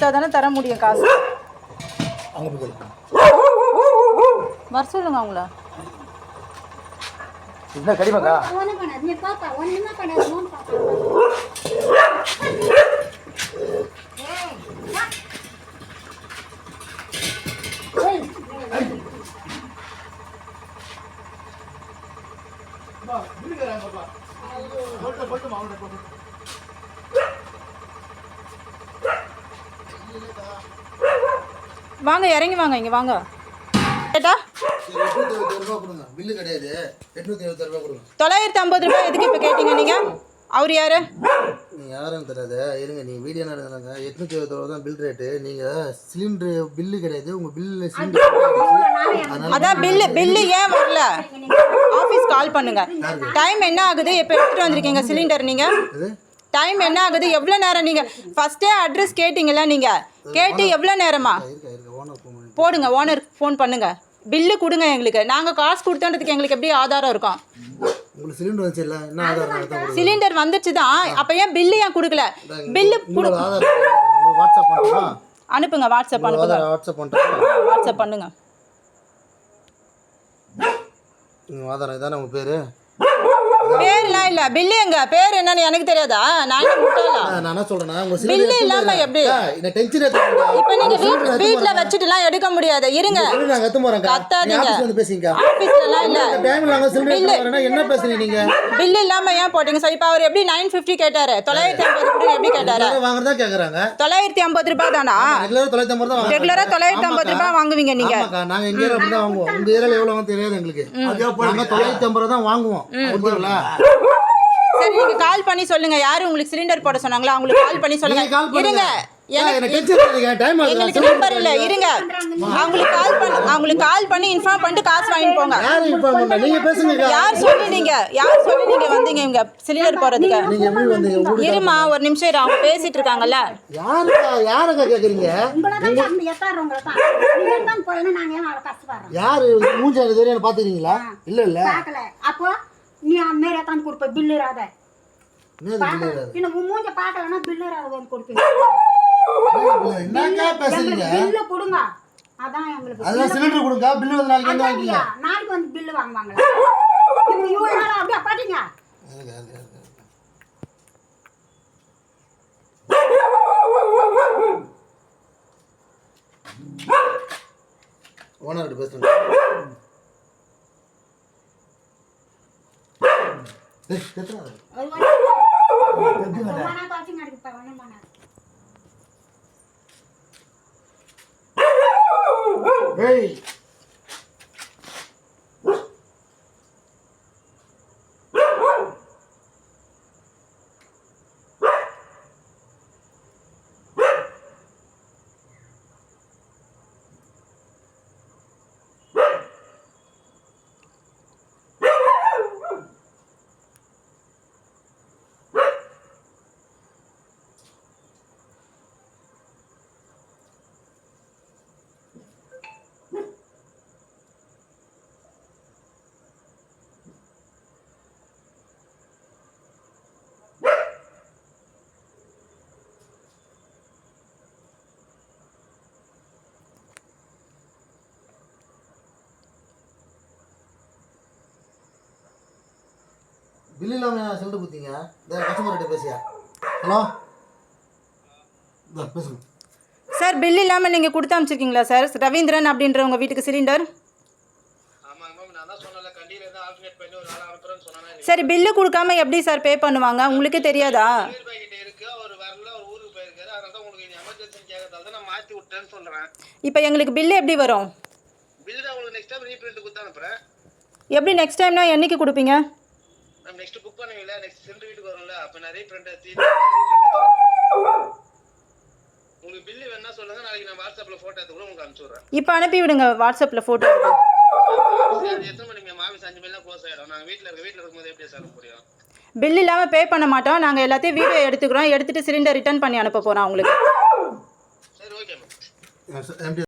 கொடுத்தா தானே தர முடியும் காசு. அங்கே போய் கேளு. வர சொல்லுங்க அவங்கள. என்ன கடிமாக்கா? ஒன்றும் பண்ணாது. நீ பாப்பா வாங்க இறங்கி வாங்க இங்கே வாங்க. கேட்டா? தொள்ளாயிரத்தி ஐம்பது ரூபாய் எதுக்கு இப்போ கேட்டீங்க நீங்கள் அவர் யாரு? யாரும் தெரியாது. இருங்க நீ வீடியோ நடந்தாங்க எட்நூத்தி எழுபத்தாறு ரூபா தான் பில் ரேட்டு நீங்கள் சிலிண்டரு பில்லு கிடையாது. உங்கள் பில்லு சிலிண்டர் அதான் பில்லு பில்லு ஏன் வரல? ஆஃபீஸ் கால் பண்ணுங்க. டைம் என்ன ஆகுது? இப்போ எடுத்துட்டு வந்திருக்கீங்க சிலிண்டர் நீங்கள் டைம் என்ன ஆகுது? எவ்வளோ நேரம் நீங்கள் ஃபஸ்ட்டே அட்ரஸ் கேட்டிங்களா நீங்கள் கேட்டு எவ்வளோ நேரமா? ஓனர் ஃபோன் போடுங்க ஓனருக்கு ஃபோன் பண்ணுங்க. பில்லு கொடுங்க எங்களுக்கு. நாங்கள் காசு கொடுத்தோன்றதுக்கு எங்களுக்கு எப்படி ஆதாரம் இருக்கும்? உங்களுக்கு சிலிண்டர் வந்துச்சு. தான் அப்போ ஏன் பில்லு ஏன் கொடுக்கல? பில்லு அனுப்புங்க வாட்ஸ்அப் அனுப்புங்க. வாட்ஸ்அப் பண்ணுங்க. ஆதாரம் இதானே உங்கள் பேர்? பேர்லாம் இல்லை. பில்லு எங்க? பேர் என்னன்னு எனக்கு தெரியாதா? நான் முட்டாளா நான் என்ன சொல்கிறேன்னா உங்கள் பில்லு இல்லாம எப்படி? இந்த டென்ஷன் எடுத்துக்கோங்க இப்போ நீங்க வீட் வீட்டில் வச்சுட்டுலாம் எடுக்க முடியாது. இருங்க. நாங்கள் எத்து போகிறோங்க கத்தாதீங்க. வந்து பேசிங்க. ஆஃபீஸ்லலாம் இல்லை. டைமில் எடுத்து வரேன்னா என்ன பேசுறீங்க நீங்கள் பில்லு இல்லாம ஏன் போட்டீங்க? சார் இப்போ அவர் எப்படி நைன் ஃபிஃப்டி கேட்டாரு? தொள்ளாயிரத்தி ஐம்பது கொடுங்க எப்படி கேட்டாரு? வாங்குறதா தொள்ளாயிரத்தி ஐம்பது ரூபாய் தானா? தொள்ளாயிரத்தி ஐம்பது தான் ரெகுலரா தொள்ளாயிரத்தி ஐம்பது ரூபாய் வாங்குவீங்க நீங்க. நாங்க எங்க ஏரியா அப்படி தான் வாங்குவோம். உங்க ஏரியால எவ்வளவு தெரியாது எங்களுக்கு. நாங்க தொள்ளாயிரத்தி ஐம்பது ரூபா தான் வாங்குவோம். ஓகேங்களா சரி நீங்க கால் பண்ணி சொல்லுங்க. யாரு உங்களுக்கு சிலிண்டர் போட சொன்னாங்களோ அவங்களுக்கு கால் பண்ணி சொல்லுங்க. இருங்க. எங்களுக்கு நம்பர் இல்ல. இருங்க. அவங்களுக்கு கால் பண்ணி அவங்களுக்கு கால் பண்ணி இன்ஃபார்ம் பண்ணிட்டு காசு வாங்கிட்டு போங்க. யாரு இப்போ பண்ண? நீங்க பேசுங்க. யார் சொல்லி நீங்க யார் சொல்லி நீங்க வந்தீங்க? இங்க சிலிண்டர் போறதுக்கு இருமா ஒரு நிமிஷம் இரு, அவங்க பேசிட்டு இருக்காங்கல்ல. யாரு? மூஞ்சி இது வரையும் பாத்துக்கிறீங்களா? இல்ல இல்ல. பார்க்கல அப்போ நீ அம்மேரி எத்தான் கொடுப்ப பில்லு இல்ல இன்னும் மூஞ்ச பார்க்கலன்னா பில்லு இராத வந்து கொடுப்பீங்க. என்னக்கா பேசுறீங்க எங்களுக்கு பில்லு கொடுங்க. அதான் எங்களுக்கு சிலிண்டர் கொடுங்க. பில்லு வந்து நாளைக்கு வந்து? நாளைக்கு பில்லு வாங்குவாங்களா? இவங்க இவ்வளோ நாள் அப்படியே? பாத்தீங்க? இருங்க, இருங்க, இருங்க. ஓனர் கிட்ட பேசுறேன் Hey! பில் இல்லாம சிலிண்டர் குத்திங்க இந்த கஸ்டமர் கிட்ட பேசியா? ஹலோ இந்த பேசுங்க. சார் பில் இல்லாம நீங்க கொடுத்து அனுப்பிச்சிருக்கீங்களா சார் ரவீந்திரன் அப்படின்ற உங்க வீட்டுக்கு சிலிண்டர் சரி பில்லு கொடுக்காம எப்படி சார் பே பண்ணுவாங்க? உங்களுக்கே தெரியாதா? இப்போ எங்களுக்கு பில்லு எப்படி வரும்? எப்படி நெக்ஸ்ட் டைம்னா என்னைக்கு கொடுப்பீங்க? மேம் நெக்ஸ்ட் புக் பண்ணுவீங்களா நெக்ஸ்ட் சிலிண்டர் வீட்டுக்கு வரும்ல அப்போ நான் ரீப்ரிண்ட் எடுத்து உங்களுக்கு பில்லு வேணா சொல்லுங்க நாளைக்கு நான் வாட்ஸ்அப்பில் ஃபோட்டோ எடுத்து கூட உங்களுக்கு அனுப்பிச்சி விட்றேன். இப்போ அனுப்பி விடுங்க வாட்ஸ்அப்பில் ஃபோட்டோ அது எத்தனை மணிக்கு மேம்? ஆஃபீஸ் அஞ்சு மணிலாம் க்ளோஸ் ஆகிடும் நாங்கள் வீட்டில் இருக்க வீட்டில் இருக்கும்போது எப்படி சார் முடியும் பில் இல்லாமல் பே பண்ண மாட்டோம். நாங்கள் எல்லாத்தையும் வீடியோ எடுத்துக்கிறோம். எடுத்துகிட்டு சிலிண்டர் ரிட்டர்ன் பண்ணி அனுப்ப போகிறோம் உங்களுக்கு சரி ஓகே மேம்